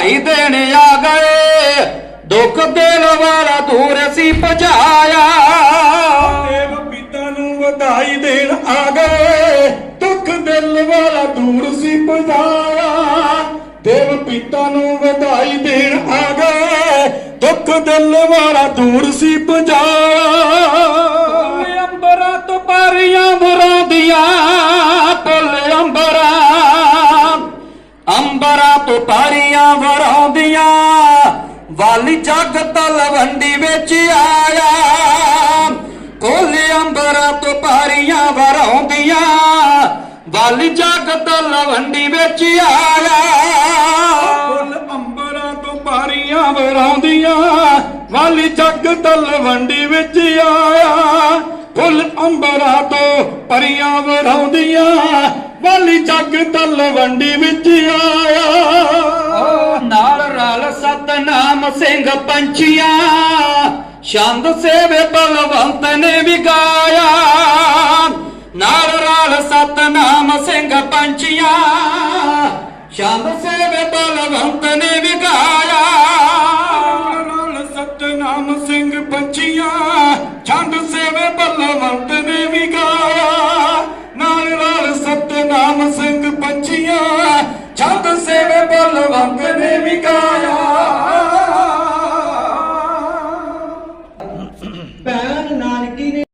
ਵਧਾਈ ਦੇਣ ਆ ਗਏ ਦੁੱਖ ਦਿਲ ਵਾਲਾ ਦੂਰ ਸੀ ਭਜਾਇਆ ਦੇਵ ਪਿਤਾ ਨੂੰ ਵਧਾਈ ਦੇਣ ਆ ਗਏ ਦੁੱਖ ਦਿਲ ਵਾਲਾ ਦੂਰ ਸੀ ਪਜਾਇਆ ਦੇਵ ਪਿਤਾ ਨੂੰ ਵਧਾਈ ਦੇਣ ਆ ਗਏ ਦੁੱਖ ਦਿਲ ਵਾਲਾ ਦੂਰ ਸੀ ਪਜਾਇਆ ਅੰਬਰਾਂ ਤੋਂ ਪਰੀਆਂ ਵਰਾਂਦੀਆਂ ਪੁੱਲ ਅੰਬਰਾਂ ਅੰਬਰਾਂ ਤੋਂ ਵਰਾਂਦੀਆਂ ਵਾਲੀ ਜਗ ਤਲਵੰਡੀ ਵਿੱਚ ਆਇਆ। ਕੋਲ ਅੰਬਰਾਂ ਤੋਂ ਪਰੀਆਂ ਵਰਾਂਦੀਆਂ ਵਾਲੀ ਜਗ ਤਲਵੰਡੀ ਵਿੱਚ ਆਇਆ। ਫੁੱਲ ਅੰਬਰਾਂ ਤੋਂ ਪਾਰੀਆਂ ਵਰਾਉਂਦੀਆਂ ਵਾਲੀ ਜੱਗ ਤਲਵੰਡੀ ਵਿੱਚ ਆਇਆ। ਫੁੱਲ ਅੰਬਰਾਂ ਤੋਂ ਪਰੀਆਂ ਵਰਾਉਂਦੀਆਂ ਵਾਲੀ ਜੱਗ ਤਲਵੰਡੀ ਵਿੱਚ ਆਇਆ। ਨਾਲ ਰਲ ਸਤਨਾਮ। ਸਿੰਘ ਪੰਛੀਆਂ, ਛੰਦ ਸੇਵੇ ਬਲਵੰਤ ਨੇ ਵਿਗਾਇਆ ਨਾਲ ਰਲ ਸਤਨਾਮ ਸਿੰਘ ਪੰਛੀਆਂ, ਛੰਦ ਸੇਵੇ ਬਲਵੰਤ ਨੇ ਵਿਗਾਇਆ ਸਤਨਾਮ ਸਿੰਘ ਪੰਛੀਆਂ, ਛੰਦ ਸੇਵੇ ਬਲਵੰਤ ਨੇ ਵਿਗਾਇਆ ਨਾਲ ਨਾਲ ਸਤਨਾਮ ਸਿੰਘ ਪੰਛੀਆਂ